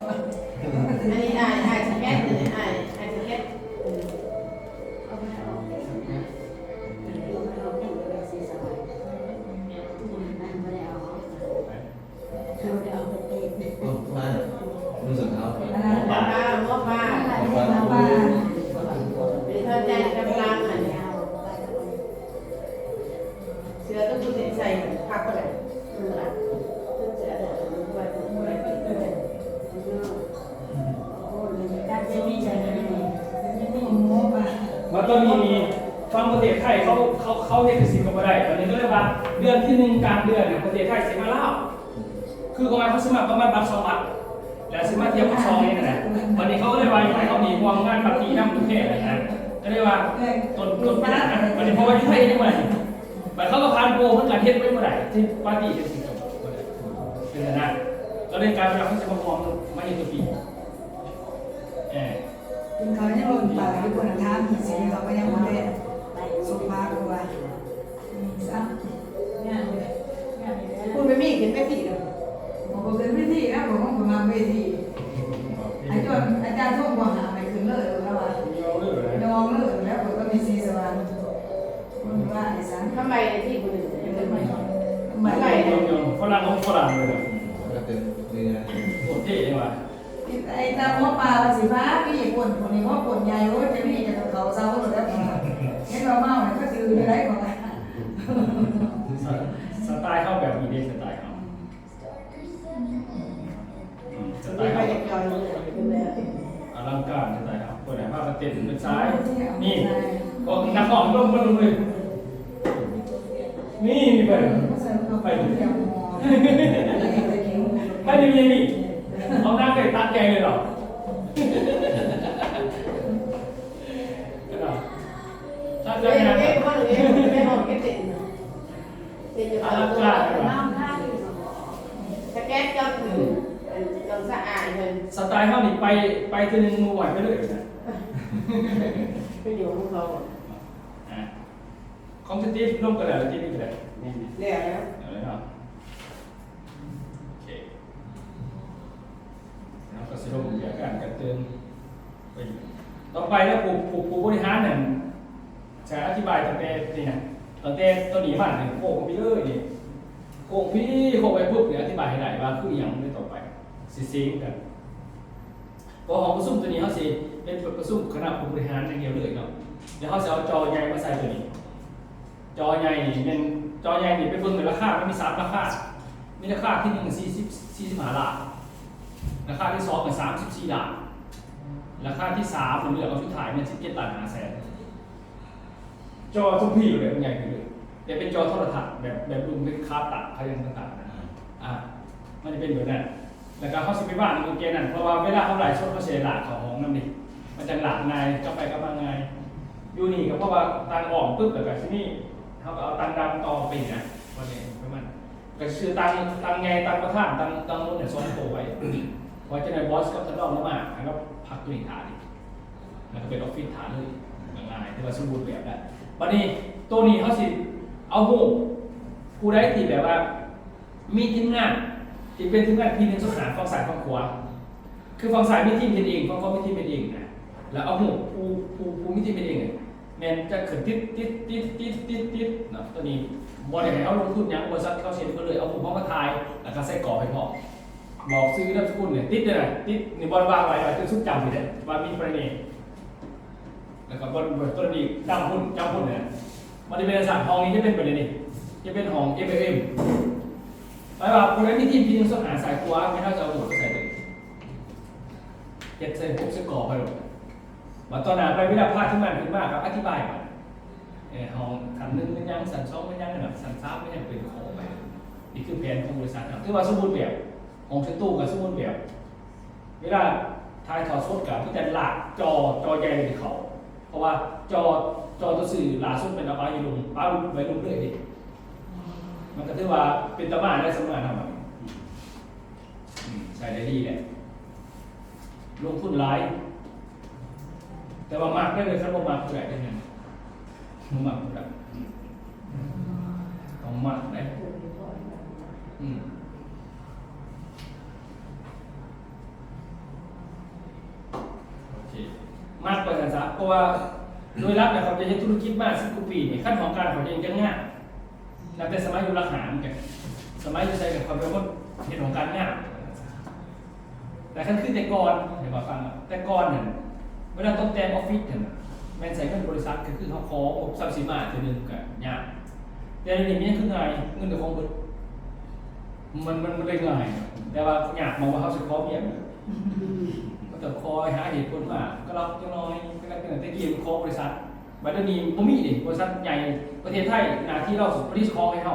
อันนี้อายอายสแกนเลย ไหร่ที่ปาร์ตี้จะสิงคโปร์เป็นขนาดก็เลยกายเป็นว่าเขาจะมาห่วงมาเห็นตัวปีเออกินเขาเนี่ยมันปากที่คนทำสีเขาก็ยังไม่ได้สุภาพกว่าซ้ำเนเลยคุณไม่มีกินไม่ผิดหรอกผมก็เป็นวิธีนะผมก็มาวิธีอาจารย์อาจารย์ทุ่งบอกหาไปถึงเลยแล้วว่าเอาเรื่องอะไรดองเลยแล้วผมก็มีสีสว่างคุณว่าไอ้สันทำไมที่คนอื่นยังไม่ ไม่ไม่ไม่ยอมยอมฝรั่งของฝรั่งเลยนะก็เป็นเรื่องโคตรเท่เลยว่ะไอ้ตาหัวปลาสีฟ้าพี่คนคนนี้ว่าคนใหญ่ว่าจะไมีจะเขาเศร้าเลยแล้วเห็นเราเมาเนี่ยก็คืออะไรของสไตล์เข้าแบบมีเดสไตล์เขาสไตล์เขาจาอลังการสไตล์เขาคนไหนภาพเต้นเป็นซ้าย นี่ก็นักร้องร่วมกันเลยนี่นี่ไป ไปดูไปดูยังนี่เอาหน้าไปตัดแกเลยเหรอถ้าเอ๊จะงานเอ๊ะว่าเอ๊ะไม่บอกเอ๊ะติดติดอยู่อตลลัองดการน้ำท่าอยู่สมองสแกนก็คือเราสะอาดเลยสไตล์เขานี่ไปไปทีนึงมือไหวไปเลยนะเป็นอยู่ของเราอะของสตีฟร่วมกันแล้วที่นี่กันแล้วนี่นี่ยแล้ว เอาเลยเนาะโอเคแล้วก็สรุปเกี่ยวกับการเติมไปต่อไปแล้วผู้ผู้ผู้บริหารเนี่ยจะอธิบายตั้งแต่นี่นะตั้งแต่ตัวนี้มาเนี่ยโค้งไปเลยเนี่ยโค้งพี่โค้งไปปุ๊บเดี๋ยอธิบายให้ได้ว่าคืออย่างนี้ต่อไปซิซิงกันพอของประชุมตัวนี้เขาสิเป็นประชุมคณะผู้บริหารอย่างเดียวเลยเนาะเดี๋ยวเขาจะเอาจอใหญ่มาใส่ตัวนี้ จอใหญ่นี่เป็น จอใหญ่นี่เป็นเบิ่งเป็นราคามันมีสามราคา มีราคาที่หนึ่งสี่สิบสี่สิบห้าล้านราคาที่สองเป็นสามสิบสี่ล้านราคาที่สามผมเลือกเอาชุดถ่ายเนี่ยสิบเจ็ดล้านห้าแสนจอทุกพี่อยู่เลยมันใหญ่ขึ้นเลยแต่เป็นจอโทรทัศน์แบบแบบรุ่นเป็นคาตัดพยัญต่างๆนะอะมันจะเป็นแบบนั้นแล้วก็เขาสิไปบ้านมันเกณฑ์นั่นเพราะว่าเวลาเขาไหลชดเขาเสียหลากของห้องนั่นนี่มันจะหลากง่ายก็ไปก็มาง่ายอยู่นี่ก็เพราะว่าตังออกปุ๊บแต่แบบที่นี่ เขาก็เอาตังดำต่อไปนะวันนี้ประมาณก็คือตังตังไงตังประธานตังตังนู้นเนี่ยซ้อนโตไว้พอจะในบอสกับท่านรองแล้วมาแล้วก็พักตัวนี้ฐานอีกแล้วก็เป็นออฟฟิศฐานเลยง่ายๆที่ว่าสมบูรณ์แบบได้วันนี้ตัวนี้เขาสิเอาหูผู้ได้ที่แบบว่า มีทีมงานที่เป็นทีมงานทีมหนึงสขาฝั่งซ้ายฝั่งขวาคือฝั่งซ้ายมีทีมเป็นเองฝั่งขวามีทีมเป็นเองนะแล้วเอาหูผู้ผู้ผู้มีทีมเป็นเองเนี่ย แมนจะขึ้นติดติดติดติดติดติดนะตัวนี้บริษัทเขาลงทุนยังบริษัทเข้าเช็ดก็เลยเอาผมเข้ามาทายแล้วก็ใส่กรอบให้พอบอกซื้อนามสกุลเนี่ยติดเลยติดนี่บอลวางไว้ไว้จนสุดจำไปเลยว่ามีประเด็นแล้วก็บอลตัวนี้จำหุ้นจำหุ้นเนี่ยมันจะเป็นสารห้องนี้จะเป็นประเด็นนี่จะเป็นห้อง M M M ไปว่าคนนั้นที่ทีมทีนึงสหาสายกัวไม่น่าจะเอาหัวไปใส่เลยเก็บใส่พวกใส่กรอบไปหรอก มาตอนนั้นไปวิลาพาขึ้นมาขึ้นมากครับอธิบายมาเออห้องขันหนึ่งมันยังสันสองมันยังแบบสันสามมันยังเป็นโคไปนี่คือแผนของบริษัทครับถือว่าสมบูรณ์แบบของเชนตู้กับสมบูรณ์แบบ เวลาทายถอดสดกับที่จะหลากจอจอใหญ่ในเขา เพราะว่าจอจอตัวสื่อหลาสุดเป็นอาไปอยู่ลงป้าไว้ลงเรื่อยดิมันก็ถือว่าเป็นตะมานได้สำนักทำอะอืมใช้ได้ดีแหละลงทุนหลาย แต่ว่ามากได้เลยสักประมากเท่าไหร่ได้เงินมันากเท่าไหร่ต้องมากได้อืมโอเคมากกว่าสันสาเพราะว่าโดยรับนะครับจะใช้ธุรกิจมากสิบกว่าปีเนี่ยขั้นของการของเองจะง่ายนับแต่สมัยอยู่รักหามกันสมัยอยู่ใช้กับความเป็นว่าเหตุของการง่ายแต่ขั้นขึ้นแต่ก่อนเดี๋ยวมาฟังแต่ก่อนเนี่ย เวลาต้องแต่งออฟฟิศเนี่ยแม่นใส่เงินบริษัทก็คือเขาขออบทรัพย์สินมาตัวหนึ่งกับยากแต่ในนี้มันยังคือไงเงินเดือนของเบิมันมันมันเลยง่ายแต่ว่าอยากมองว่าเขาจะขอเมียก็ต้องคอยหาเหตุผลว่าก็รับจังน้อยก็รับเป็นแต่กี้มันคอบริษัทบัดเดี๋ยวนี้บ่มีดิบริษัทใหญ่ประเทศไทยหน้าที่เราสุดผลิตคอให้เขา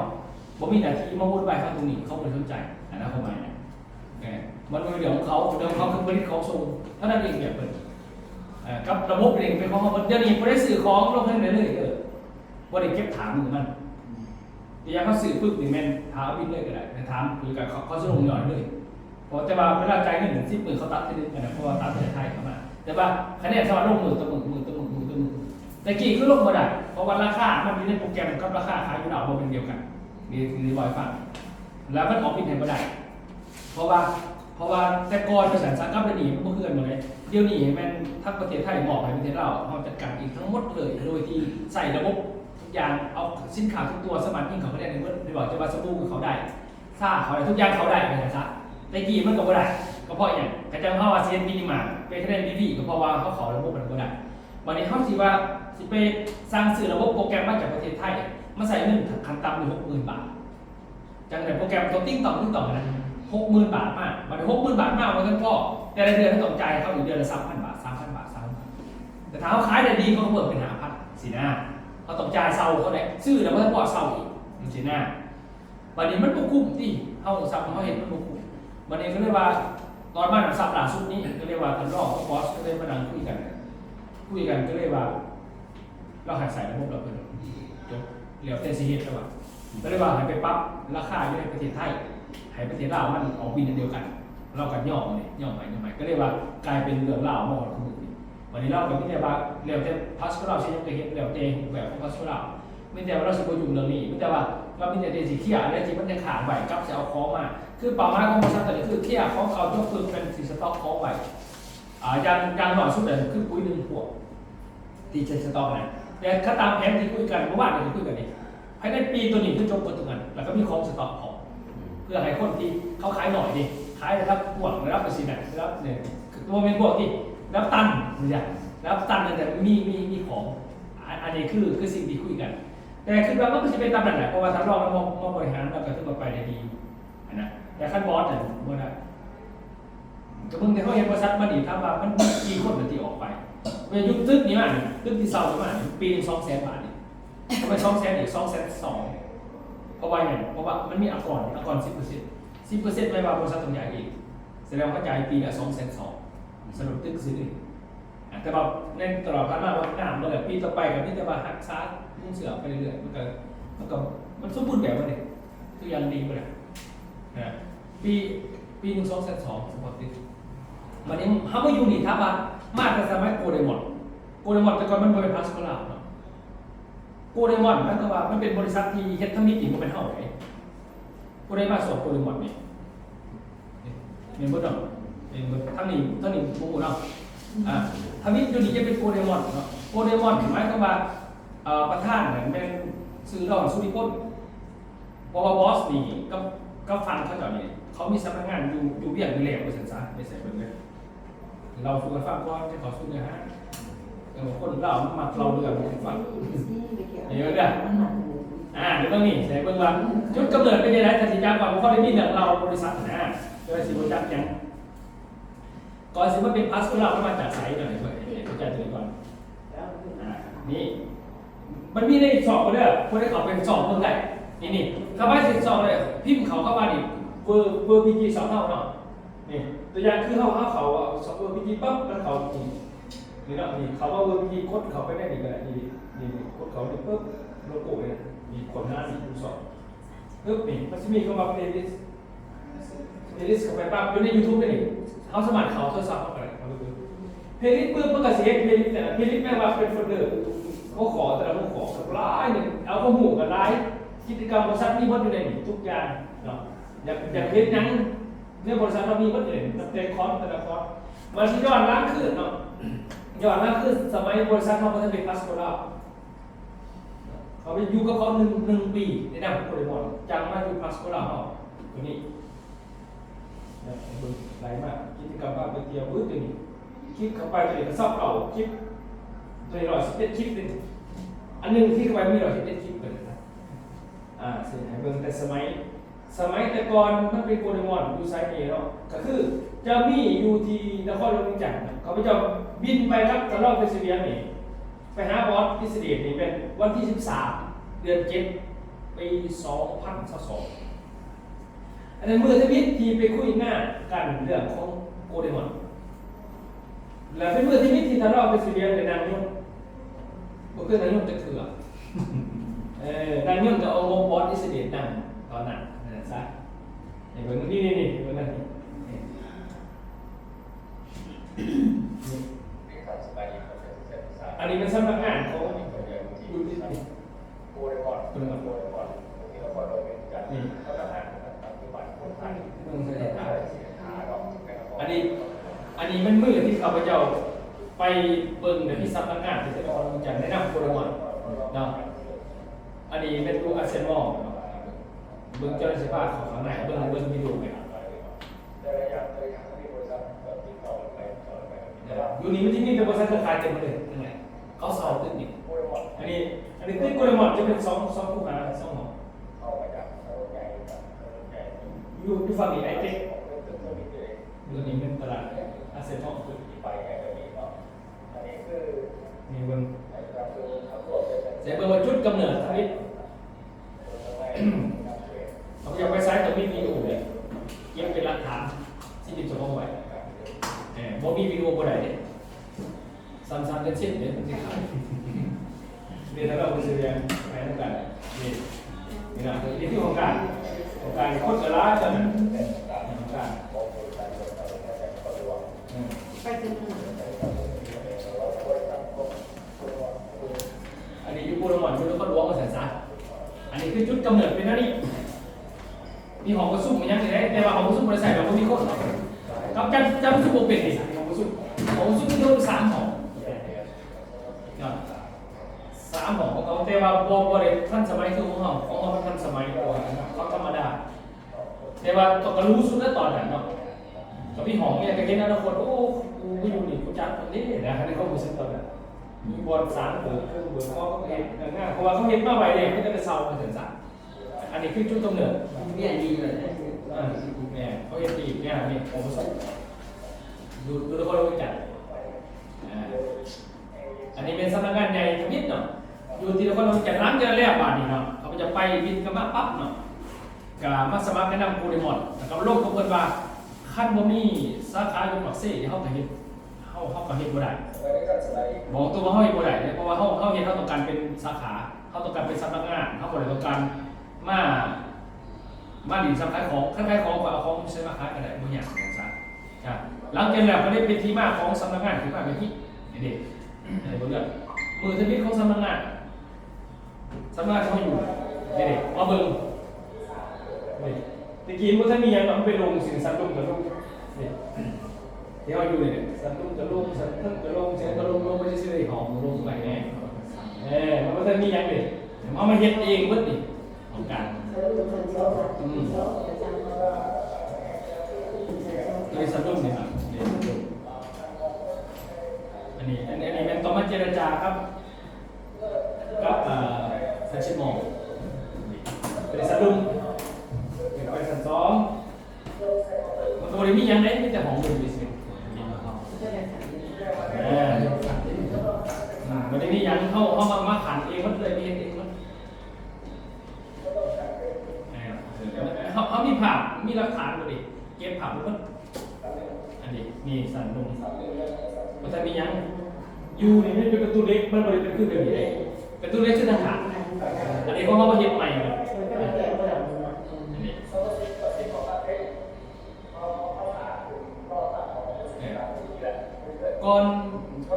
บ่มีหน้าที่มาวุ่นวายเขาตรงนี้เขาได้สนใจอันนั้นความหมายนะเออมันเป็นเรื่องของเขาเรื่องของเขาคือผลิตของส่งเท่านั้นเองแบบเปิด กับระบบเองเป็นของเขาเดี๋ยวนี้บ่ได้ซื้อของลงให้เลยเลยเออบ่ได้เก็บถามมือมันเดี๋ยวเขาซื้อปึ๊บนี่แม่นถามบินเลยก็ได้แต่ถามคือกับเขาจะลงหย่อนเลยเพราะแต่ว่าเวลาจ่ายเงินถึงสิบหมื่นเขาตัดทีนึงนะเพราะว่าตัดประเทศไทยเข้ามา แต่ว่าคะแนนสวัสดิ์ลงมือต่อมือมือต่อมือมือต่อมือแต่กี่คือลงมาได้เพราะว่าราคา มันมีในโปรแกรมกับราคาขายอยู่ดาวบนเป็นเดียวกันมีมีบอยฟังแล้วมันออกบินให้บ่ได้ เพราะว่า ราะว่าแต่ก่อนบริษัทสังกัดเดี๋ยวนี้มันบ่คือกันหมดเลยเดี๋ยวนี้มันทั้งประเทศไทยบอกให้ประเทศเราเราจัดการเองทั้งหมดเลย โดยที่ใส่ระบบทุกอย่างเอาสินค้าทุกตัวสมัครยิ่งเขาไม่ได้ในเมื่อในบอกจะว่าสบู่เขาได้ซ่าเขาได้ทุกอย่างเขาได้ไปเลยซะแต่กี้มันก็บ่ได้ก็เพราะอย่างกระจังเขาว่าเซียนมินิมาเป็นคะแนนดีๆก็เพราะว่าเขาขอระบบมันบ่ได้วันนี้เขาสิว่าสิไปสร้างสื่อระบบโปรแกรมมาจากประเทศไทยมาใส่เงินขั้นต่ำอยู่งหกหมื่นบาทจังไหนโปรแกรมตัวติ้งต่อติ้งต่อนะ หกหมื่นบาทมากวันนี้หกหมื่นบาทมากวันนั้นพ่อแต่ละเดือนเขาต้องจ่ายเขาอยู่เดือนละสามพันบาทสามพันบาทสามพันบาทแต่ถ้าเขาขายได้ดีเขาก็เพิ่มเป็นหาพันสินะเขาต้องจ่ายเซาเขาได้ซื้อแล้วมันก็เซาอีกสินะวันนี้มันบ่คุ้มที่เขาซับเขาเห็นมันบ่คุ้มวันนี้ก็เรียกว่าตอนมาหนังสัปดาสุดนี้ก็เรียกว่าทันรอบกับบอสก็เลยมานั่งคุยกันคุยกันก็เรียกว่า เราหายใส่ระบบเราเป็นจบเหลียวเตสิเหตุแล้วว่าก็เรียกว่าให้ไปปั๊บราคาอยู่ในประเทศไทย ให้ประเทศลาวมันออกบินเดียวกัน เรากันย่อมเนี่ยย่อใหม่ย่อใหม่ก็เรียกว่ากลายเป็นเรื่องลามอดของมือนี้วันนี้เรากับพี่เดียว่าเหลียวเตพัสก็เราใช้ยังไงเห็นเหลียวเตแบบของพัสก็เราไม่แต่ว่าเราสิบอยู่เรื่องนี้ไม่แต่ว่าเรามีแต่เดสิเที่ยและที่มันจะขาดไหวกับจะเอาของมา คือเป้าหมาของบริษัทแต่ละคือเที่ยของเขายกคือเป็นสิสต็อกของไหวอ่าย่างย่างหน่อยสุดเลยคือปุ๋ยหนึ่งขวดที่จะสต็อกนะแต่ถ้าตามแผนที่คุยกันเมื่อวานเราคุยกันนี่ภายในปีตัวนี้คือจบกันตรงนั้นแล้วก็มีของสต็อกของ พื่อให้คนที่เขาขายหน่อยดิขายนะครับพวกรับเปอร์เซ็นต์นะรับเนี่ยตัวเป็นพวกที่รับตันไม่ใช่รับตันแต่มีมีมีของอันนี้คือคือสิ่งที่คุยกัน แต่คือว่ามันก็จะเป็นตามนั้นแหละเพราะว่าทางรองเรามองมองบริหารเราก็ถือว่าไปได้ดีนะแต่ขั้นบอสเนี่ยบ่ได้ก็เพิ่งแต่เขาเห็นบริษัทมาดีถ้าว่ามันมีคนปฏิออกไปเวลายุคตึกนี้มาเนี่ยตึกที่เซาเนี่มาเนี่ยปีหนึงสองแสนบาทเนี่ยทำไมสองแสนอีกสองแสนสอง เพราะว่าอย่างเพราะว่ามันมีอากรอากรสิบเปอร์เซ็นต์สิบเปอร์เซ็นต์ไม่ว่าบริษัทต้องใหญ่อีกแสดงว่าจ่ายปีละสองแสนสองสรุปตึกซื้อเลยอะแต่ว่าในตลอดผ่านมาว่าหน้ามื่อไหร่ปีต่อไปกับพี่จะมาหักซาร์มุ่งเสือไปเรื่อยๆมันก็มันก็มันสมบูรณ์แบบว่าเนี่ยทุกอย่างดีหมดเลยนะปีปีหนึ่งสองแสนสองสปอร์ตติวันนี้ฮัมเบอร์ยูนี่ทับว่ามาแต่สมัยโกเดมอนโกเดมอนแต่ก่อนมันเป็นพาสโคลา โกเดมอนมันก็ว่ามันเป็นบริษัทที่เฮ็ดทั้งมิติมันเป็นเท่าไหร่โกเดมาสอบโกเดมอนนี่นี่เป็นบ่ดอกเป็นบ่ทั้งนี้ทั้งนี้บ่ฮู้เนาะอ่าทั้งนี้ยูนี่จะเป็นโกเดมอนเนาะโกเดมอนหมายความว่าเอ่อประธานเนี่ยเป็นซื้อดอกสุริพลเพราะว่าบอสนี่ก็ก็ฟังเขาเจ้านี่เขามีสำนักงานอยู่อยู่เวียงมีแหลกบริษัทซะไม่ใส่เบิ่งเลยเราสู้กันฟังก่อนจะขอสู้เลยฮะ คนเรามันมักเราเรื่องให้ฟังเดี๋ยวเด้อ่าเดี๋ยวต้องนี่ใส่เบิ่งว่าจุดกำเนิดเป็นยังไงแต่สิจ้าก่าะเขาได้มีเรื่องเราบริษัทนะโดยสิบจักยังก่อนสิมันเป็นพาสเราก็มาจากไซต์หน่อยเพื่อให้เข้าใจตัวก่อนอ่านี่มันมีในสอบก็ได้คนได้เขาเป็นสอบเพิ่งได้นี่นี่ข้าไปสิบสองเลยพิมพ์เขาเข้ามาดิเวอร์เวอร์พีจีสองเท่าเนาะนี่ตัวอย่างคือเขาเขาเขาสองเวอร์พีจีปั๊บแล้วเขาจี นี่เนาะนี่เขาว่าเวอร์พีจีกดเขาไปได้ดีก็ได้นี่นี่นี่กดเขานี่ปุ๊บโลโก้เลยมีคนหน้าสี่คูณสองปึ๊บนี่มันจะมีคำว่า playlist playlist เข้าไปปั๊บอยู่ใน YouTube ได้นี่เขาสมัครเขาโทรศัพท์เข้าไปเขาไปดู playlist ปึ๊บมันก็เสีย playlist แต่ละ playlist แม่ว่าเป็นโฟลเดอร์เขาขอแต่ละเขาขอกับไลน์เนี่ยเอาข้อมูลกับไลน์กิจกรรมบริษัทมีหมดอยู่ในนี้ทุกอย่างเนาะอยากอยากเห็นยังเนี่ยบริษัทเรามีหมดอยู่ในนี้ตั้งแต่คอร์สแต่ละคอร์สมาสิย้อนล้างขึ้นเนาะ ย้อนหลังคือสมัยบริษัทเขาพัฒนาเป็นพาสปอร์ตเขาไปอยู่กับเขาหนึ่งหนึ่งปีในนามของโปรเลมอนจังมาอยู่พาสปอร์ตเขาตัวนี้เนี่ยเบิ่งไหลมากกิจกรรมบ้านไปเที่ยวบื้อตัวนี้คลิปเข้าไปตัวนี้ก็ชอบเราคลิปตัวนี้ร้อยสิบเอ็ดคลิปนึงอันหนึ่งที่เข้าไปมีร้อยสิบเอ็ดคลิปเลยนะอ่าเสียหายเบิ่งแต่สมัย สมัยแต่ก่อนมันเป็นโปเกมอนอยู่ไซเมเนาะก็คือเจะมีอยู่ที่นครหลวงจันทร์เขาไปเจะบินไปครับตะลอกไปซีเรียนี่ไปหาบอสพิเศษนี่เป็นวันที่ 13 เดือน7ปี2022อันนั้นเมื่อทวิตที่ไปคุยหน้ากันเรื่องของโปเกมอนแล้วเป็นเมื่อทวิตที่ตะลอกไปซีเรียในนางยงบ่คือนางยงจะเถื่อเออนางยงจะเอางบบอสพิเศษนั่งตอนนั้นนั่นนะซะ ไอ้เบิ่งนี่นี่นี่เบิ่งนั่นนี่นี่อันนี้เป็นสำนักงานของอยู่ที่นี่อันนี้อันนี้มันมือที่ข้าพเจ้าไปเบิ่งในที่สำนักงานที่จะต้องจัดแนะนำโปรโมทเนาะอันนี้เป็นดูอาเซนมอลเบิ่งเจ้าหน้าที่ภาคของข้างในเบิ่งเบิ่งวิดีโอไหมอยู่นี่มันที่นี่เป็นบริษัทเครือข่ายเต็มเลยทั้งไหนเขาเสาตึกนี่อันนี้อันนี้ตึกโปรโมทจะเป็นสองสองคู่หาสองหออยู่อยู่ฝั่งนี้ไอเทคอยู่ตรงนี้เป็นตลาดอาเซนมอลนี่เบิ่งเสียเบิ่งว่าจุดกำเนิดทวิตเขา อยากไปซ้ายแต่ไม่มีวิดีโอเลยเก็บเป็นหลักฐานที่ติดสมองไว้เออบ่มีวิดีโอบ่ได้เด้ซ้ำๆกันเช่นเด้มันสิขายเดี๋ยวถ้าเราไปซื้อเรียนไปทำกันนี่นี่นะนี่ที่ของการของการโคตรกระลาจังของการอืมไปถึงอันนี้อยู่บูรมอนอยู่นครหลวงมาแสนสาอันนี้คือจุดกำเนิดเป็นอันนี้ มีหอมกระซุ่มมันยังไงได้แต่ว่าหอมกระซุ่มบริษัทเราไม่มีโคนกับจำจำซุ่มโบเป็นดิหอมกระซุ่มหอมกระซุ่มที่โดนสามหอมเนาะสามหอมของเขาแต่ว่าบอบริท่านสมัยคือของเขาของเขาเป็นท่านสมัยกว่าเขาธรรมดาแต่ว่าต้องรู้สุดแล้วตอนนั้นเนาะก็มีหอมอย่างกระเห็นอนาคตโอ้กูไม่อยู่นี่กูจัดตรงนี้นะให้เขารู้สึกตอนนั้นมีบอลสามเบิร์เครื่องเบิร์ข้อเขาเห็นง่ายเพราะว่าเขาเห็นมาไวเลยเขาจะไปเซาไปถึงสามอันนี้คือจุดกำเนิด เนี่ยดีเลยอ่าเนี่ยเขาเห็นดีเนี่ยนี่ผมสุดูดูทุกคนรู้จักอ่าอันนี้เป็นสำนักงานใหญ่ทวิตเนาะอยู่ที่ทุกคนรู้จักร้านเจริญแรกบาทนี่เนาะเขาจะไปบินกันมาปั๊บเนาะกับมาสมัครแนะนำกูได้หมดแล้วก็ลงกับเพิ่นว่าขั้นบ่มีสาขาอยู่ปักเซ่เฮาก็เฮ็ดเฮาเฮาก็เฮ็ดบ่ได้บอกตัวว่าเฮาเฮ็ดบ่ได้เนี่ยเพราะว่าเฮาเฮาเฮ็ดเฮาต้องการเป็นสาขาเฮาต้องการเป็นสำนักงานเฮาบ่ได้ต้องการมา มาดินสำคัญของคล้ายๆของก็เอาของใช้มาขายกันได้บางอย่างอย่างซะครับหลังจากนั้นก็ได้เป็นที่มาของสำนักงานที่มาเป็นที่เด็กๆอะไรพวเรื่องมือทวิตของสำนักงานสำนักงานเขาอยู่เด็กๆมาเบิ่งตะกี้มันถ้ามีอย่างมันไปลงสินสันลงกับลงนี่ที่เขาอยู่เนี่ยสันลงกับลงสันทึ่งกับลงเสียงกับลงลงไม่ใช่ชื่อไอ้หอมลงไปแน่เออมันก็จะมีอย่างเด็กเอามาเฮ็ดเองเบิดนี่ ของการเลยสะดุ้งเนี่ยครับเนี่ยสะดุ้งอันนี้อันนี้อันนี้เป็นต้องมาเจรจาครับกับเอ่อซัชิโมะเป็นสะดุ้งเป็นไปสันสองมันตัวนี้มียังไงมีแต่ของอยู่ดิสิเออมันได้มียังเข้าเข้ามามาขันเองมันเลยมีเองมันเออเขาเขามีผับมีหลักฐานอยู่ดิเก็บผับมัน อันนี้มีสันนุ่มมันจะมียัง อยู่นี่มันเป็นประตูเล็กมันบริเป็นขึ้นแบบนี้เลยประตูเล็กคือทหารอันนี้เขาเขามาเฮ็ดใหม่เลยก่อน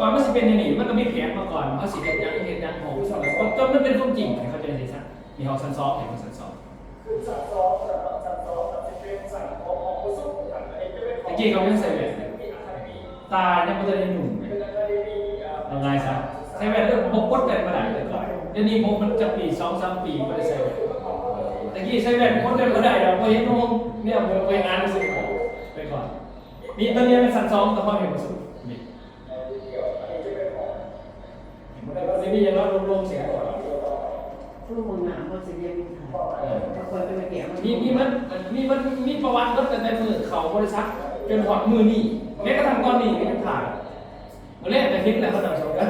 ก่อนมันจะเป็นอย่างนี้มันก็มีแผนมาก่อนเขาสิเฮ็ดยังเฮ็ดยังของจนมันเป็นความจริงให้เขาใจสิซะมีห้องชั้นสองเห็นห้องชั้นสองตะกี้เขาไม่ใส่แบบตายังไม่ได้หนุ่ม เลยเอาลายซะใช้แว่นเรื่องพกกดแว่นมาได้เลยก่อนเดี๋ยวนี้พกมันจะปีสองสามปีไม่ได้ใส่แว่นตะกี้ใช้แว่นกดแว่นมาได้เราพอเห็นน้องเนี่ยผมไปอ่านหนังสือไปก่อนนี่ตอนนี้เป็นสันสองแต่พอเห็นมันสุดนี่นี่นี่ยังรับรวมๆเสียงก่อนผู้มึงหนาคนเสียมีถ่ายบางคนเป็นมาเกี่ยวมีมีมันมีมันมีประวัติตั้งแต่ในมือเขาบริษัทจนหอดมือนี่แม้กระทั่งตอนนี้ก็ยังถ่าย มาเล่นแต่เห็นแล้วเขาต่างชมกัน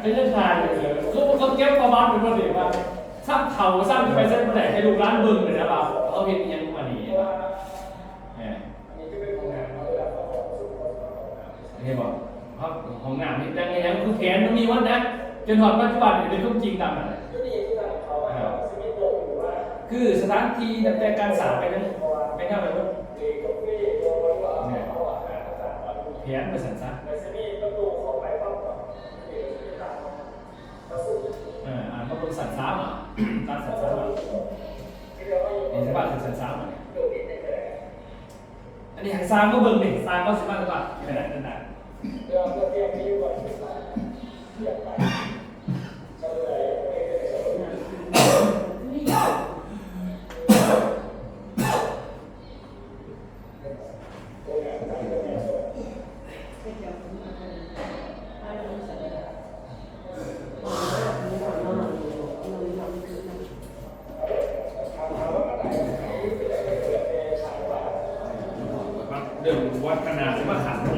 ไม่ได้ถ่ายเลยเขาเขาเก็บประวัติเป็นประเด็นว่าสร้างเขาสร้างไปเส้นแหลกให้ลูกร้านเบิ่งเลยนะบ่าวเขาเห็นยังมานี่แหมนี่บอกครับของงานนี่ยังไงยังคือแขนมันมีวันนะจนหอดปัจจุบันเนี่ยเป็นรูปจริงตามนั้นคือสถานที่แต่การสาไปนั้นไปนั่งไปว่าเนี่ เพียนไปสันซะเอออ่านมาเป็นสันซ้ำอะตัดสันซ้ำอะนี่ใช่ป่ะคือสันซ้ำอะอันนี้ห้สร้างก็เบิ่งดิสร้างก็สิบห้าตัวขนาดขนาด วัดขนาดที่มาหัน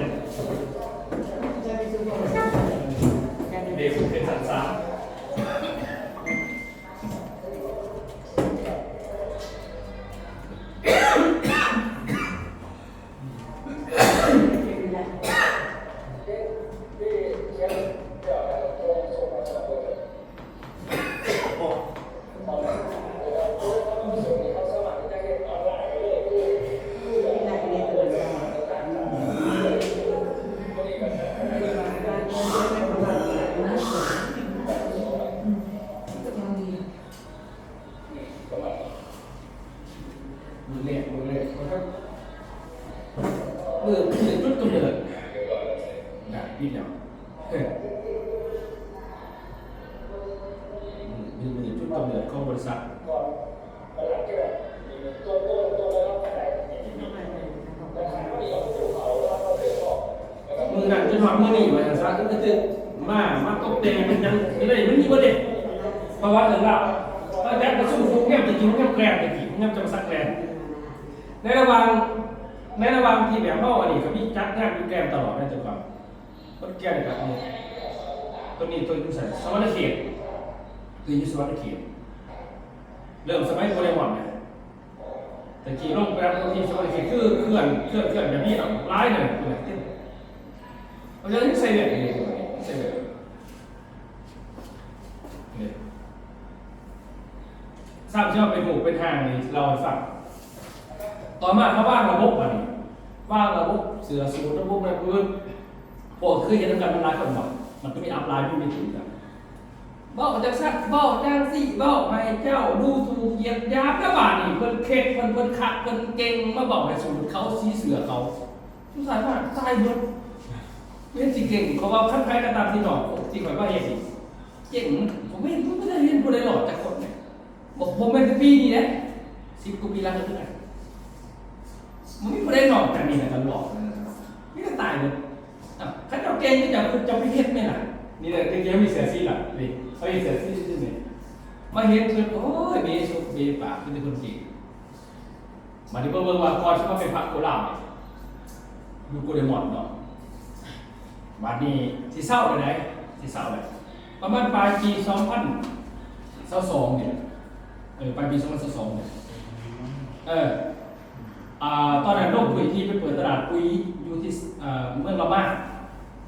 มือมือจุดกำเนิดของบริษัทมือนั่นจนหอดมือนี่บริษัทก็คือมามาตกแต่งมันยังไม่ได้มันมีประเด็นเพราะว่าเรื่องราวถ้าแจ็คกระชุ่มฟุ้งแก้มจริงๆแก้มแกล้งจริงๆแก้มจะมาสักแกล้งในระหว่างในระหว่างที่แบบพ่ออันนี้ก็มีจัดงานมีแกมตลอดนะจังหวะต้นแก้มกับเนี่ยต้นนี้ต้นยุสันสวรรค์เขตคือยุสวรรค์เขต เริ่มสมัยโบราณเนี่ยแต่ขี่ลงไปแล้วตรงที่สวรรค์เขตคือเคลื่อนเคลื่อนเคลื่อนแบบนี้เนาะร้ายหน่อยคือนี้เราจะใส่แบบนี้ใส่แบบนี่ทราบใช่ไหมเป็นหมู่เป็นหางนี่เราฟังต่อมาเขาว่างระบบอันว่างระบบเสือสูตรระบบอะไรพวกนี้โอ้คือเห็นกันมันหลายคนบอกมันก็มีอัพไลน์ที่มีถึงกัน บอกจากสักบอกจากสี่บอกให้เจ้าดูถูกเหยียดหยามระบาดนี่เพิ่นเค็ดเพิ่นเพิ่นขัดเพิ่นเก่งมาบอกให้สูตรเขาสีเสือเขาทุกสายว่าตายเบิดเรียนสิเก่งเขาว่าขั้นไพ่กระตามที่หนอกที่ข่อยว่าเฮ็นเก่งผมไม่ผมไม่ได้เรียนผู้ใดหลอดจากคนเนี่ยบอกผมเป็นปีนี่นะสิบกว่าปีแล้วเท่าไหร่มันไม่ได้หลอกกันนี่นะกันหลอกนี่ก็ตายเลยอะถ้าเราเก่งก็จะจะไม่เห็นไหมล่ะนี่แหละจริงๆมีเสียซีล่ะนี่ เขามีเสียซี่ที่นี่มาเห็นคือโอ้ยเบสุเบปากเป็นคนเก่งมาที่เบิ่งว่าก่อนที่มาเป็นพระโกลาเนี่ยอยู่โกเดมอนเนาะบัดนี้ที่เศร้าเลยไหนที่เศร้าเลยประมาณปลายปีสองพันเศร้าสองเนี่ยเออปลายปีสองพันเศร้าสองเนี่ยเอออ่าตอนนั้นโลกปุ๋ยที่ไปเปิดตลาดปุ๋ยอยู่ที่อ่าเมืองละมา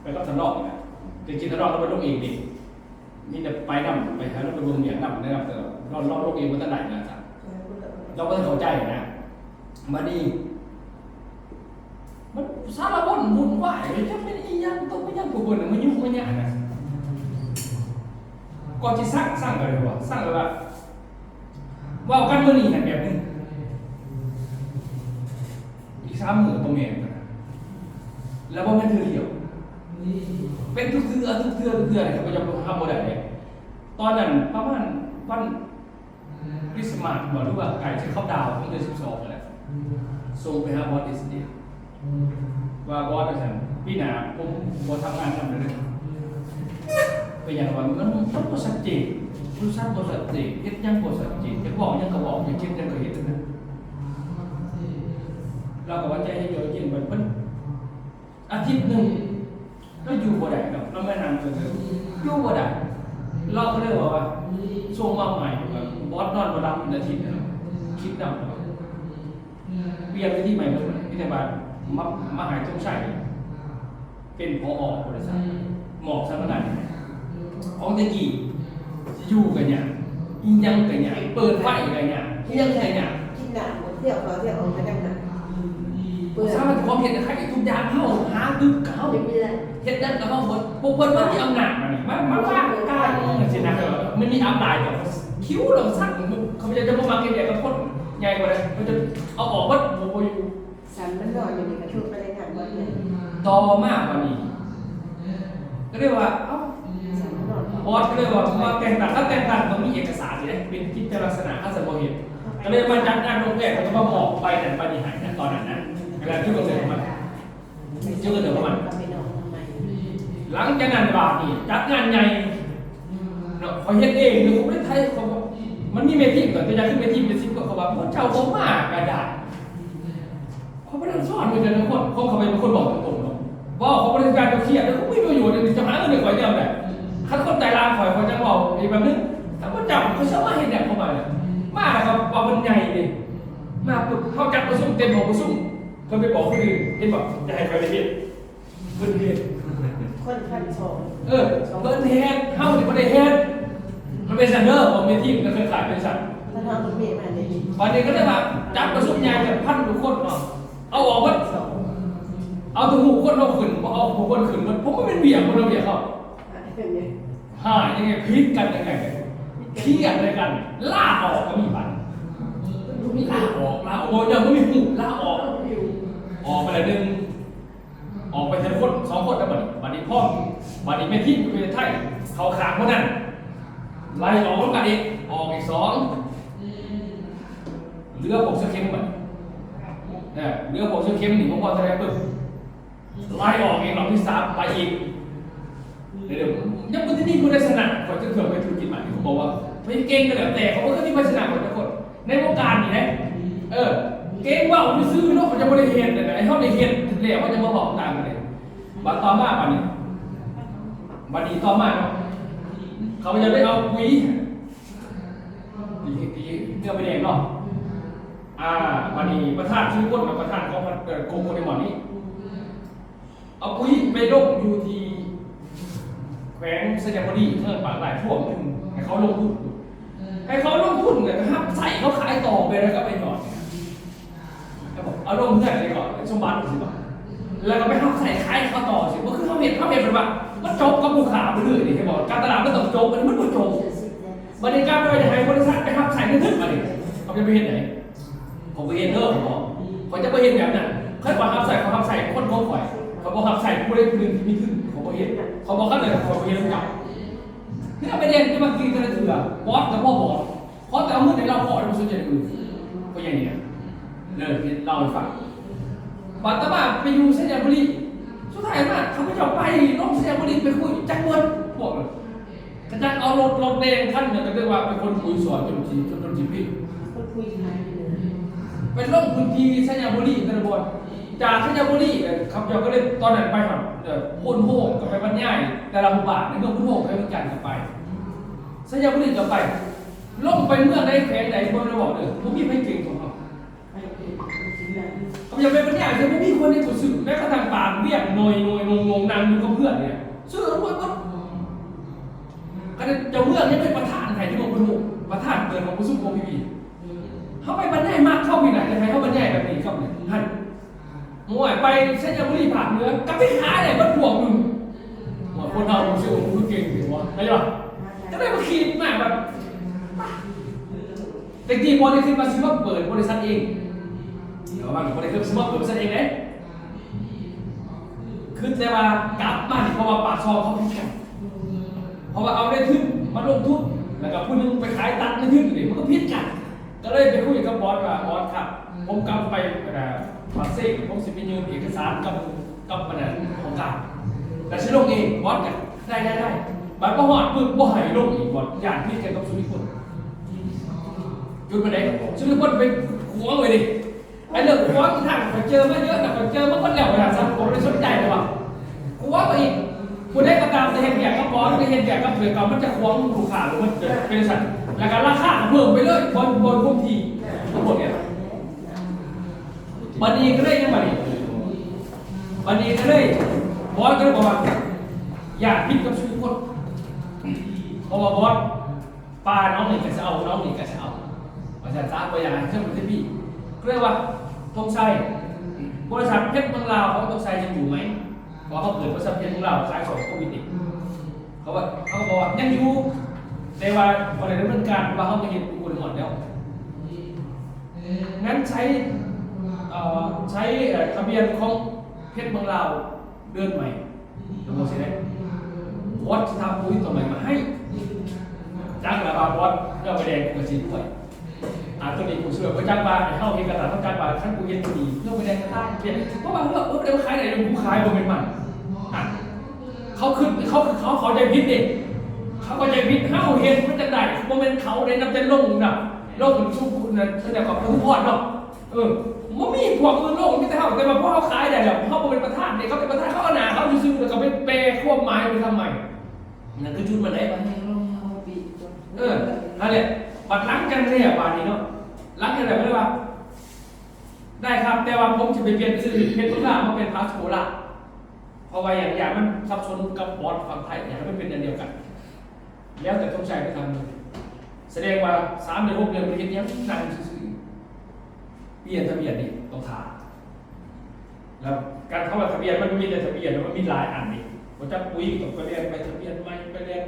ไปกับทันรอกนะจริงๆทันรอกเราไปลงเองดิ มีแต่ไปนำไปหาเราไปรวมเหนียงนำนะครับแต่เราเราลงเองมันตั้งไหนนะครับเราก็ต้องเข้าใจนะมาดีมันสารพัดวุ่นวยจะเป็นอีหยังต้องไปยังผู้คนมันยุ่งมันยากนะก่อนที่สร้างสร้างอะไรวะสร้างอะไรวะว่าเอากันเมื่อนี้เห็นแบบนึงอีกสามหมื่นตัวเมนนแล้วว่ามันคือเดียว เป็นทุกเทือทุกเทือทุกเทือเนี่ยก็จะทำโมเดลเนี่ยตอนนั้นประมาณวันคริสต์มาสบอกหรือว่าไก่ที่เข้าดาวน์เมื่อเดือนสิบสองแหละส่งไปหาบอสดิสเนียว่าบอสอาจารย์พี่หนาผมบอสทำงานทำอะไรเป็นอย่างว่ามันมันบริษัทจริงบริษัทบริษัทจริงเฮ็ดยังบริษัทจริงจะบอกยังก็บอกอยังคิดยังก็เห็นนะเราก็ว่าใจให้เยอะจริงมันมันอาทิตย์หนึ่ง ก็อยู่บ่ได้ครับเราไม่นำเสนออยู่บ่ได้เราก็เลยบอกว่าส่งมาใหม่แบบบอสนอนมาดับเป็นอาทิตย์นะครับคิดนำนะครับเปลี่ยนไปที่ใหม่เลยพิธีบาลมามาหายจงใส่เป็นพอออกบริษัทหมอกสังกัดของตะกี้อยู่กันเนี่ยอิหยังกันเนี่ยเปิดไฟกันเนี่ยอิหยังกันเนี่ยกินหนังเที่ยวเขาเที่ยวออกมาดังนั้นเปิดสร้างความเห็นกับใครทุกอย่างเข้าหาดึกเข้าไม่เป็นไรเฮ็ดนั่นก็เฮาหมดพวกเพิ่นว่ามีอำนาจมันมันมันว่างกลางสินะมันมีอำนาจกับคิ้วเราสั่งเขาจะจะบ่มาเก็บใหญ่กับคนใหญ่กว่านั้นมันจะเอาออกวัดบ่บ่อยู่สันมันนอนอยู่ในกระชุกไปเลยงานวันนี้ต่อมากกว่านี้ก็เรียกว่าเอ้าสันมันนอนบอสก็เลยว่าว่าแต่งตั้งถ้าแต่งตั้งต้องมีเอกสารสิได้เป็นกิจลักษณะถ้าสมบ่เห็นก็เลยมาจัดงานโรงแรมก็จะมาบอกไปนั่นไปนี่หายนะตอนนั้นนะเวลาที่เราเจอมันเจอเดี๋ยวมัน ไปนอนทำไม หลังจากนั้นบาทนี่จัดงานใหญ่เนาะเขาเฮ็ดเองหรือเขาไม่ได้ไทยเขาบอกมันมีเมทีก่อนจะย้ายขึ้นเมทีเป็นสิบกว่าเขาว่าพวกเจ้าเขามากกระดาษเขาไม่ได้สอนเลยนะคนคนเขาเป็นคนบอกตรงๆเนาะว่าเขาบริการจะเครียดแล้วเขาไม่ประโยชน์เลยจะหาเงินเดือนข่อยเดียแหละคันคนใจร้ายข่อยข่อยจะบอกอีกแบบนึงแต่ว่าเจ้าเขาเชื่อว่าเห็นแบบเข้ามาเนี่ยมาแล้วก็เอาเป็นใหญ่ดิมาปุ๊บเขาจัดประชุมเต็มห้องประชุมเขาไปบอกคนอื่นเห็นบอกจะให้ใครไปเฮ็ดเพิ่นเฮ็ด คนพันสองเออเพิ่นเฮ็ดเฮาสิบ่ได้เฮ็ดมันเป็นซันเดอร์ของเมทีมันเคยขายเป็นสัตว์ถ้าทำมันมีมาในนี้วันนี้ก็ได้ว่าจับประชุมใหญ่จะพันทุกคนเนาะเอาออกวัดสองเอาถึงหูคนเอาขึ้นบ่เอาหูคนขึ้นมันผมก็เป็นเบียงคนละเบียงเขาเป็นไงหายยังไงพิษกันยังไงเครียดเลยกันลาออกก็มีบัตรมีลาออกลาออกยังไม่มีหูลาออกออกไปเลยหนึ่ง ออกไปทีละคนสองคนแล้วบัดนี้บัดนี้พ่อบัดนี้แม่ที่อยู่ในไทยเขาขาดคนนั้นไล่ออกแล้วกันอีกออกอีกสองเหลือผมเสื้อเข้มบัดนี้เนี่ยเหลือผมเสื้อเข้มหนีผมพอแสดงปึ๊บไล่ออกอีกรอบที่สามไปอีกเดี๋ยวยังไม่ได้มีคุณลักษณะก่อนจะเกิดไปธุรกิจใหม่เขาบอกว่าไม่เก่งก็แล้วแต่เขาก็มีลักษณะของทุกคนในวงการนี่นะเออ เก่งว่าผมซื้อเนาะเขาจะไม่ได้เห็นแต่ไหนเขาได้เห็นแล้วเขาจะมาบอกตามกันเลยบัดต่อมาบัดนี้บัดนี้ต่อมาเนาะเขาจะได้เอาปุ๋ยตีตีเนื้อไปแดงเนาะอ่าบัดนี้ประธานชื่อก้นกับประธานของเอ่อกมโมเดลหมอนี้เอาปุ๋ยไปลงอยู่ที่แขวงสยามบุรีเพื่อปากหลายพวกหนึ่งให้เขาลงทุนให้เขาลงทุนเนี่ยครับใส่เขาขายต่อไปแล้วก็ไปหน่อย เอาลงเพื่อนเลยก่อนสมบัติสิก่อนแล้วก็ไปทำใส่ขายเขาต่อสิก็คือเขาเห็นเขาเห็นแบบว่ามันจบกับลูกค้าไปเลยนี่ให้บอกการตลาดมันต้องจบมันมันไม่จบบริการไม่ว่าจะให้บริษัทไปทำใส่เงินทึกมาดิเขาจะไปเห็นไหนผมไปเห็นเด้อผมบอกเขาจะไปเห็นแบบนั้นเขาบอกทำใส่เขาทำใส่คนเขาปล่อยเขาบอกทำใส่ผู้ใดผู้หนึ่งที่มีทึกเขาบอกเห็นเขาบอกกันเลยเขาบอกเห็นแล้วจับนี่ประเด็นที่มันกินกันเถือบอสกับพ่อบอสเพราะแต่เอาเงินในเราขอเราสนใจอื่นก็อย่างนี้ เลิกเล่าให้ฟังบัตรตมาไปอยู่สยามบุรีสุดท้ายมาเขาไม่ยอมไปลงสยามบุรีไปคุยจักรวดพวกเลยกระจังเอารถรถแดงขั้นเนี่ยก็เรียกว่าเป็นคนคุยสอนจนจีจนจนจีพี่คนคุยไทยเลยเป็นลงพื้นที่สยามบุรีตะบนจากสยามบุรีครับเราก็เลยตอนนั้นไปครับเอ่อพุ่นโฮกกับไปบรรยายแต่ละหมู่บ้านในเมืองพุ่นโฮกไปเมืองจันทร์กับไปสยามบุรีกับไปลงไปเมื่อใดแขวงใดบนระบอกเลยพวกพี่ไม่เก่งของเขา ไปเป็นจริงนะ เขา อย่ากเป็นปัญญาคือไม่มีคนในกุศลแม้กระทั่งปากเรียกนอยหน่อยงงงนางอยู่กับเพื่อนเนี่ยชื่อรวยก็ก็จะเมื่อนี้เป็นประธานไทยที่บอกคุณหกประธานเกิดของกุศลโมพีบีเขาไปบรรยายมากเข้าไปไหนใครเขาบรรยายแบบนี้ครับเนี่ยท่านมวยไปเส้นยาบุรีผ่านเนื้อกลับไปหาเนี่ยมันห่วงมึงหัวคนเราเชื่อผมเก่งถึงวะไอ้หรอก็ได้มาขีดมากแบบแต่ทีบอลนี่คือมาซื้อมาเปิดบริษัทเอง เดี๋ยวว่าคนในเครื่องสมองผมเสนเองเลยคือแต่ว่ากลับมาเพราะว่าปากซองเขาพิดกันเพราะว่าเอาได้ทุนมาลงทุนแล้วก็ผู้หนึงไปขายตัดในทุนนี่มันก็พิดกันก็เลยไปคุยกับบอสว่าบอสครับ ผมกลับไปเอ่อปากเซ่ผมสิไปยืนเอกสารกับกับมันนั้นของกลางแต่ฉันลงเองบอสกันได้ได้ได้บัตรประวัติปึ๊บบ่ให้ลงอีกบอสอย่างพิดกันกับสุริพลจุดประเด็นสุริพลไปหัวเลยดิ ไอ้เรื่องหัวที่ทางเขาเจอมาเยอะแต่เขาเจอมาคนเดียวนะสังคมเลยสนใจเลยว่าหัวไปอีกคุณได้กระตามจะเห็นแก่กับบอสไม่เห็นแก่กับเถื่อนเก่ามันจะควงถูกขาหรือมันเกิดเป็นสัตว์แล้วก็ราคาเพิ่มไปเลยบนบนพุ่มทีทั้งหมดเนี่ยบันนี้ก็ได้ยังไงบันนี้ก็ได้บอสก็ได้บอกว่าอยากพิดกับชีวิตคนเพราะว่าบอสปลาน้องหนึ่งก็จะเอาน้องหนึ่งก็จะเอาอาจารย์จ้าไปอย่างไรเชื่อมันที่พี่ เรียกว่าธงชัยบริษัทเพชรเมืองลาวเขาธงชัยยังอยู่ไหมเพราะเขาเปิดบริษัทเพชรเมืองลาวขายของโควิดอีกเขาว่าเขาบอกยังอยู่แต่ว่าวันไหนดำเนินการว่าเขาไม่เห็นกูหมดแล้วงั้นใช้ใช้ทะเบียนของเพชรเมืองลาวเดือนใหม่ระบบสิได้วัดทำปุ๋ยตัวใหม่มาให้จ้างระบาดวัดเพื่อไปแดงกระสีด้วย อ่าตัวนี้กูเชื่อว่าจ้างบาทให้เข้าเอกสารต้องการบาทขั้นกูเย็นกูดีเพื่อไปแดงกระต้านเปลี่ยนเพราะว่าเออเออเดี๋ยวขายไหนเดี๋ยวกูขายบนเป็นมันอะเขาขึ้นเขาเขาเขาใจพิษเด็กเขาก็ใจพิษห้าวเห็นมันจะได้โมเมนต์เขาในน้ำจะลงนะลงมันสู้คุณนะแสดงกับผู้พอดเนาะเออมันมีพวกมือโลกไม่ได้เท่าแต่ว่าพวกเขาขายได้แบบเขาเป็นประธานเนี่ยเขาเป็นประธานเขาเอาหนาเขาซื้อแล้วเขาไปเปย์ควบไม้ไปทำไมนั่นคือจุดมันได้วันนี้ลงเอาปีเออนั่นแหละ บัดหลังกันเนี่ยบาดนี้เนาะหลังกันแบบนี้ว่า ได้ครับ แต่ว่าผมจะไปเปลี่ยนชื่อเพชรตุลามาเป็นพาสโคล่าเพราะว่าอย่างอย่างมันซับซ้อนกับบอลฝั่งไทยอย่างมันเป็นอันเดียวกัน แล้วแต่ต้องใช้ไปทำเลยแสดงว่าสามเดือนหกเดือนมันเห็นยังนั่งซื่อเปลี่ยนทะเบียนนี่ต้องทาแล้วการเข้ามาทะเบียนมันไม่มีแต่ทะเบียนมันมีหลายอันนี่ผมจะปุ๋ยต้องไปเรียนไปทะเบียนใหม่ไปเรียน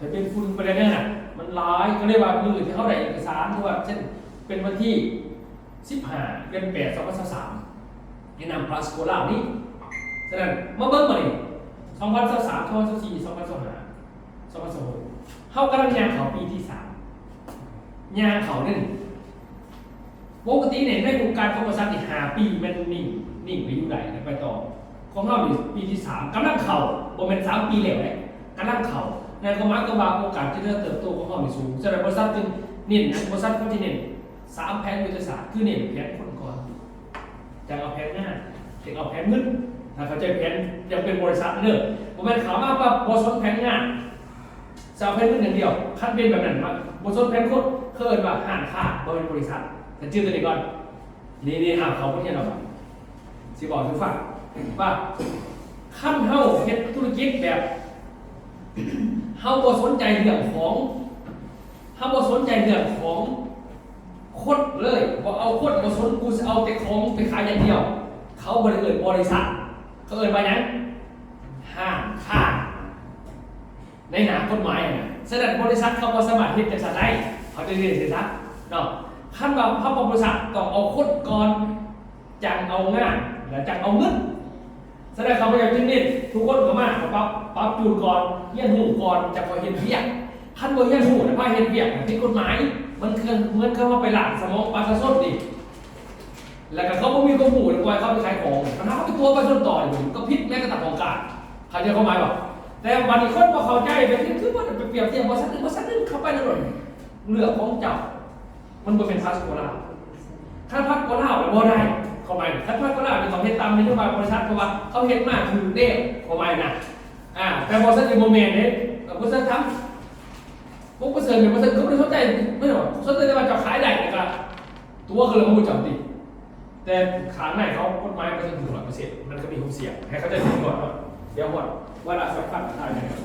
ทะเบียนฝุ่นไปเรียนนั่นน่ะ มันหลายก็เรียกว่ามือที่เขาได้เอกสารที่ว่าเช่นเป็นวันที่สิบห้าเดือนแปดสองพันสามนี่นำพลาสโคล่านี่ฉะนั้นมาเบิ่งมาดิ2023 2024 2025 2026เฮากำลังย่างเขาปีที่3ย่างเขาเนี่ยปกติเนี่ยในวงการโทรศัพท์นี่5ปีมันนิ่งนิ่งไปอยู่ไหนไปต่อของเฮานี่ปีที่3กำลังเข้าบ่แม่น3ปีแล้วแหละกำลังเข้า ในนก็หมายความว่าโอกาสที่จะเติบโตของเฮานี่สูงฉะนั้นบริษัทจึงเน้นนะบริษัทเขาที่เน้นสามแผนยุทธศาสตร์คือเน้นแผนคนก่อนจะเอาแผนหน้าจะเอาแผนเงินถ้าเขาใจแผนยังเป็นบริษัทเนอะผมเป็นข่าวมากว่าบริษัทแผนงานจะเอาแผนเงินอย่างเดียวขั้นเป็นแบบนั้นมาบริษัทแผนโคตรเคยว่าห่างค่าบริบริษัทแต่ชื่อตัวนี้ก่อนนี่นี่อ่าเขาไม่ใช่เราสิบอกทุกฝั่งว่าขั้นเฮาเฮ็ดธุรกิจแบบ เฮาบ่สนใจเรื่องของเฮาบ่สนใจเรื่องของคดเลยบ่เอาคดบ่สนกูจะเอาแต่ของไปขายอย่างเดียว เขาบริเอิญบริษัทเขาเอิญไปนั้นห้างค่าในหนากฎหมายนะแสดงบริษัทเขาก็สามารถที่จะสัตว์ได้เขาจะเรียนเสียซะเนาะขั้นว่าพระบริษัทต้องเอาคนก่อนจังเอางานแล้วจังเอาเงิน แสดงเขาพยายามจึงนี่ทุกคนก็มาปรับปรับจูนก่อนเยี่ยนหูก่อนจะพอเห็นเพียกขั้นว่าเยี่ยนหูนะพ่าเห็นเพียกผิดกฎหมาย มันเคยเหมือนเขาว่าไปหลักสมองปลาสะสดดิแล้วก็เขาไม่มีข้อมูลว่าเขาไปขายของปัญหาเขาเป็นตัวไปจนต่ออยู่ก็พิษแม้กระทั่งของการเขาจะเข้ามาบอกแต่วันนี้คนพอเข้าใจไปที่คือว่าไปเปรียบเทียบบริษัทหนึ่งบริษัทหนึ่งเข้าไปแล้วหน่อยเลือกของเจ้ามันเป็นพาสโกลาถ้าพาสโกลาไปบ่ได้ เข้าไปถ้าพาสโกลาเป็นของเฮ็ดตามนโยบายบริษัทเพราะว่าเขาเฮ็ดมากคือเด้เข้าไปนะอ่าแต่บริษัทในโมเมนต์เนี้บริษัททำพวกบริษัทเนี่ยบริษัทเขาไม่สนใจไม่หรอกสนใจแต่ว่าจะขายได้นะครับตัวคือเราไม่รู้จักติแต่ขาในเขากฎหมายมันจะถึงร้อยปร์เซ็นต์มันก็มีความเสี่ยงให้เขาใจถึงก่อนว่าเดี๋ยวก่อนเวลาสัมผัสได้ไหมครับ